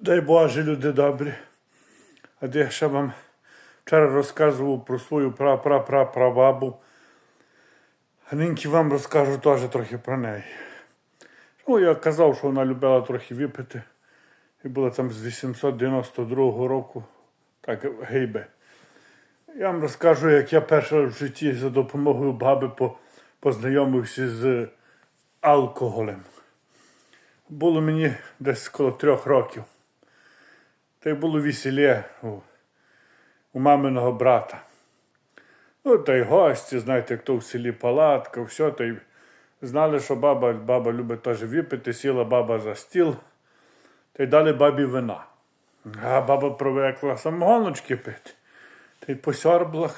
Дай Боже, люди добрі. А де я ще вам вчора розказував про свою пра-пра-пра-прабабу. А нині вам розкажу теж трохи про неї. Ну, я казав, що вона любила трохи випити. І була там з 892 року, так гейбе. Я вам розкажу, як я перше в житті за допомогою баби познайомився з алкоголем. Було мені десь коло трьох років. Та й було весілля у, у маминого брата. Ну, та й гості, знаєте, як то в селі палатка, все, та й знали, що баба, баба любить теж випити, сіла баба за стіл, та й дали бабі вина. А баба привикла самогоночки пити. Та й посьорбла.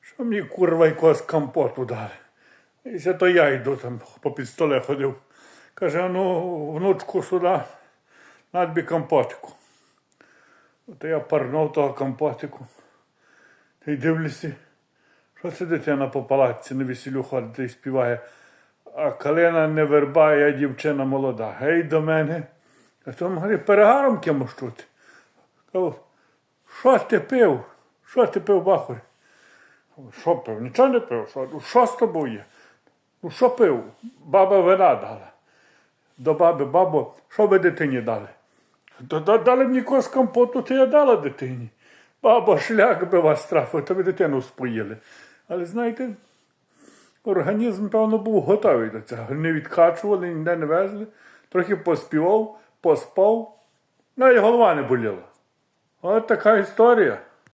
Що мені курва якогось компоту дали. І це то я йду там попід столе ходив. Каже, ну, внучку сюди, на тобі компотику. То я парнув того компотику. Та й дивлюся, що це дитина по палатці на весілю ходить і співає. А калина не верба, я дівчина молода. Гей до мене. А то могли перегаром кимось. Кажу, що ти пив? Що ти пив, бахурі? Що пив? Нічого не пив. Що, ну, з тобою? Ну що пив? Баба вина дала. До баби, бабо, що ви дитині дали? Да, да, дали мені кос компоту, то я дала дитині. Бабо, шлях би вас трафив, то ви дитину споїли. Але знаєте, організм, певно, був готовий до цього. Не відкачували, ніде не везли. Трохи поспівав, поспав, ну і голова не боліла. От така історія.